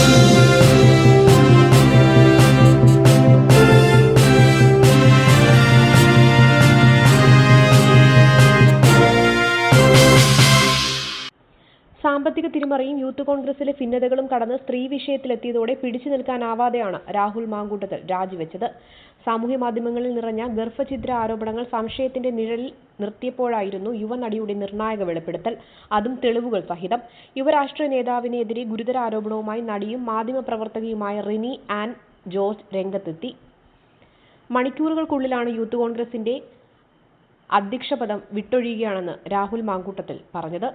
Thank you. സാമ്പത്തിക തിരിമറിയും youth കോൺഗ്രസിലെ ഭിന്നതകളും കടന്ന് സ്ത്രീ വിഷയത്തിലെത്തിയതോടെ പിടിച്ചു നിൽക്കാനാവാതെയാണ് രാഹുൽ മാങ്കൂട്ടത്തിൽ രാജിവെച്ചത്. സാമൂഹ്യ മാധ്യമങ്ങളിൽ നിറഞ്ഞ ഗർഭഛിദ്ര ആരോപണങ്ങൾ സംശയത്തിന്റെ നിഴലിൽ നിർത്തിയപ്പോഴായിരുന്നു യുവനടിയുടെ നിർണായക വെളിപ്പെടുത്തൽ. അതും തെളിവുകൾ സഹിതം. യുവരാഷ്ട്രീയ നേതാവിനെതിരെ ഗുരുതര ആരോപണവുമായി നടിയും മാധ്യമപ്രവർത്തകയുമായ റിനി ആൻ ജോർജ് രംഗത്തെത്തി. മണിക്കൂറുകൾക്കുള്ളിലാണ് യൂത്ത് കോൺഗ്രസിന്റെ അധ്യക്ഷപദം വിട്ടൊഴിയുകയാണെന്ന് രാഹുൽ മാങ്കൂട്ടത്തിൽ പറഞ്ഞത്.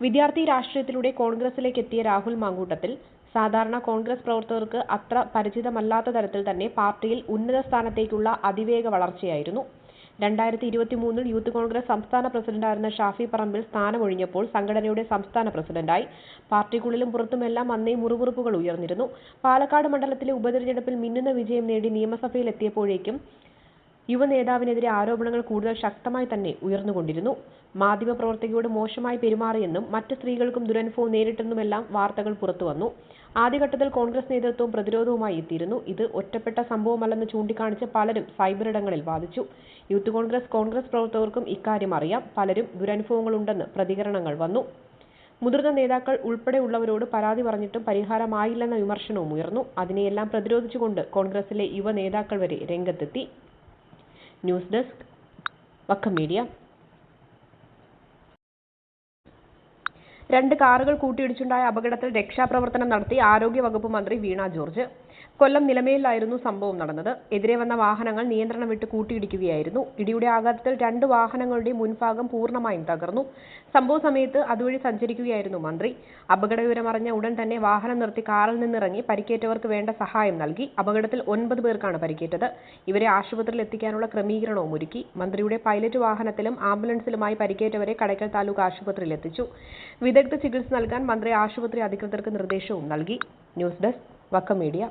വിദ്യാർത്ഥി രാഷ്ട്രീയത്തിലൂടെ കോൺഗ്രസിലേക്ക് എത്തിയ രാഹുൽ മാങ്കൂട്ടത്തിൽ സാധാരണ കോൺഗ്രസ് പ്രവർത്തകർക്ക് അത്ര പരിചിതമല്ലാത്ത തരത്തിൽ തന്നെ പാർട്ടിയിൽ ഉന്നത സ്ഥാനത്തേക്കുള്ള അതിവേഗ വളർച്ചയായിരുന്നു. രണ്ടായിരത്തി ഇരുപത്തിമൂന്നിൽ യൂത്ത് കോൺഗ്രസ് സംസ്ഥാന പ്രസിഡന്റായിരുന്ന ഷാഫി പറമ്പിൽ സ്ഥാനമൊഴിഞ്ഞപ്പോൾ സംഘടനയുടെ സംസ്ഥാന പ്രസിഡന്റായി. പാർട്ടിക്കുള്ളിലും പുറത്തുമെല്ലാം അന്നേ മുറിവുറുപ്പുകൾ ഉയർന്നിരുന്നു. പാലക്കാട് മണ്ഡലത്തിലെ ഉപതെരഞ്ഞെടുപ്പിൽ മിന്നുന്ന വിജയം നേടി നിയമസഭയിലെത്തിയപ്പോഴേക്കും യുവനേതാവിനെതിരെ ആരോപണങ്ങൾ കൂടുതൽ ശക്തമായി തന്നെ ഉയർന്നുകൊണ്ടിരുന്നു. മാധ്യമപ്രവർത്തകയോട് മോശമായി പെരുമാറിയെന്നും മറ്റ് സ്ത്രീകൾക്കും ദുരനുഭവം നേരിട്ടെന്നുമെല്ലാം വാർത്തകൾ പുറത്തുവന്നു. ആദ്യഘട്ടത്തിൽ കോൺഗ്രസ് നേതൃത്വവും പ്രതിരോധവുമായി എത്തിയിരുന്നു. ഇത് ഒറ്റപ്പെട്ട സംഭവമല്ലെന്ന് ചൂണ്ടിക്കാണിച്ച് പലരും സൈബറിടങ്ങളിൽ വാദിച്ചു. യൂത്ത് കോൺഗ്രസ് കോൺഗ്രസ് പ്രവർത്തകർക്കും ഇക്കാര്യം അറിയാം. പലരും ദുരനുഭവങ്ങളുണ്ടെന്ന് പ്രതികരണങ്ങൾ വന്നു. മുതിർന്ന നേതാക്കൾ ഉൾപ്പെടെയുള്ളവരോട് പരാതി പറഞ്ഞിട്ടും പരിഹാരമായില്ലെന്ന വിമർശനവും ഉയർന്നു. അതിനെയെല്ലാം പ്രതിരോധിച്ചുകൊണ്ട് കോൺഗ്രസിലെ യുവ നേതാക്കൾ വരെ രംഗത്തെത്തി. News desk Vakkom media. രണ്ട് കാറുകൾ കൂട്ടിയിടിച്ചുണ്ടായ അപകടത്തിൽ രക്ഷാപ്രവർത്തനം നടത്തി ആരോഗ്യ വകുപ്പ് മന്ത്രി വീണ ജോർജ്. കൊല്ലം നിലമേലിലായിരുന്നു സംഭവം നടന്നത്. എതിരെ വന്ന വാഹനങ്ങൾ നിയന്ത്രണം വിട്ട് കൂട്ടിയിടിക്കുകയായിരുന്നു. ഇടിയുടെ ആഘാതത്തിൽ രണ്ട് വാഹനങ്ങളുടെ മുൻഭാഗം പൂർണമായും തകർന്നു. സംഭവ സമയത്ത് അതുവഴി സഞ്ചരിക്കുകയായിരുന്നു മന്ത്രി. അപകട വിവരം ഉടൻ തന്നെ വാഹനം നിർത്തി കാറിൽ നിന്നിറങ്ങി പരിക്കേറ്റവർക്ക് വേണ്ട സഹായം നൽകി. അപകടത്തിൽ ഒൻപത് പേർക്കാണ് പരിക്കേറ്റത്. ഇവരെ ആശുപത്രിയിൽ എത്തിക്കാനുള്ള ക്രമീകരണവും ഒരുക്കി. മന്ത്രിയുടെ പൈലറ്റ് വാഹനത്തിലും ആംബുലൻസിലുമായി പരിക്കേറ്റവരെ കടയ്ക്കൽ താലൂക്ക് ആശുപത്രിയിൽ എത്തിച്ചു. വിദഗ്ധ ചികിത്സ നൽകാൻ മന്ത്രി ആശുപത്രി അധികൃതർക്ക് നിർദ്ദേശവും നൽകി. News desk Vakkom media.